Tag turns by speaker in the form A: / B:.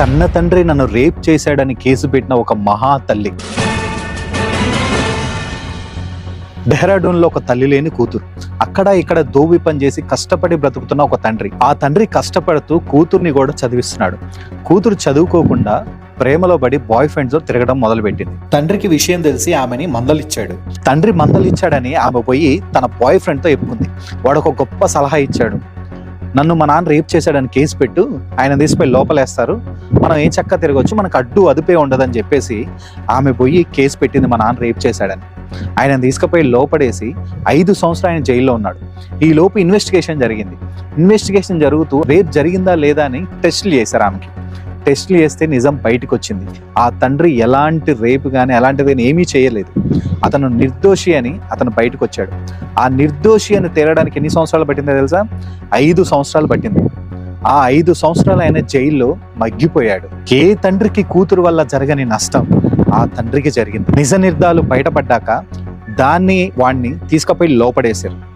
A: కన్న తండ్రి నన్ను రేప్ చేశాడని కేసు పెట్టిన ఒక మహా తల్లి. డెహ్రాడూన్లో ఒక తల్లి లేని కూతురు. అక్కడ ఇక్కడ దోవి పని చేసి కష్టపడి బ్రతుకుతున్న ఒక తండ్రి. ఆ తండ్రి కష్టపడుతూ కూతుర్ని కూడా చదివిస్తున్నాడు. కూతురు చదువుకోకుండా ప్రేమలో పడి బాయ్ ఫ్రెండ్స్ తిరగడం మొదలుపెట్టింది. తండ్రికి విషయం తెలిసి ఆమెని మందలిచ్చాడు. తండ్రి మందలిచ్చాడని ఆమె పోయి తన బాయ్ ఫ్రెండ్తో చెప్పుకుంది. వాడు ఒక గొప్ప సలహా ఇచ్చాడు. నన్ను మా నాన్న రేప్ చేశాడని కేసు పెట్టు ఆయన తీసుకుపోయి లోపలేస్తారు. మనం ఏం చక్క తిరగొచ్చు మనకు అడ్డు అదుపే ఉండదని చెప్పేసి ఆమె పోయి కేసు పెట్టింది మా నాన్న రేప్ చేశాడని. ఆయన తీసుకుపోయి లోపడేసి ఐదు సంవత్సరాలు ఆయన జైల్లో ఉన్నాడు. ఈ లోపు ఇన్వెస్టిగేషన్ జరిగింది. ఇన్వెస్టిగేషన్ జరుగుతూ రేప్ జరిగిందా లేదా అని టెస్టులు చేశారు ఆమెకి. టెస్టులు చేస్తే నిజం బయటకు వచ్చింది ఆ తండ్రి ఎలాంటి రేపు కానీ అలాంటిది ఏమీ చేయలేదు. అతను నిర్దోషి అని అతను బయటకు వచ్చాడు ఆ నిర్దోషి అని తేలడానికి ఎన్ని సంవత్సరాలు పట్టిందో తెలుసా? ఐదు సంవత్సరాలు పట్టింది. ఆ ఐదు సంవత్సరాలు ఆయన జైల్లో మగ్గిపోయాడు. ఏ తండ్రికి కూతురు వల్ల జరగని నష్టం ఆ తండ్రికి జరిగింది. నిజ నిర్ధాలు బయటపడ్డాక దాన్ని వాణ్ణి తీసుకుపోయి లోపడేశారు.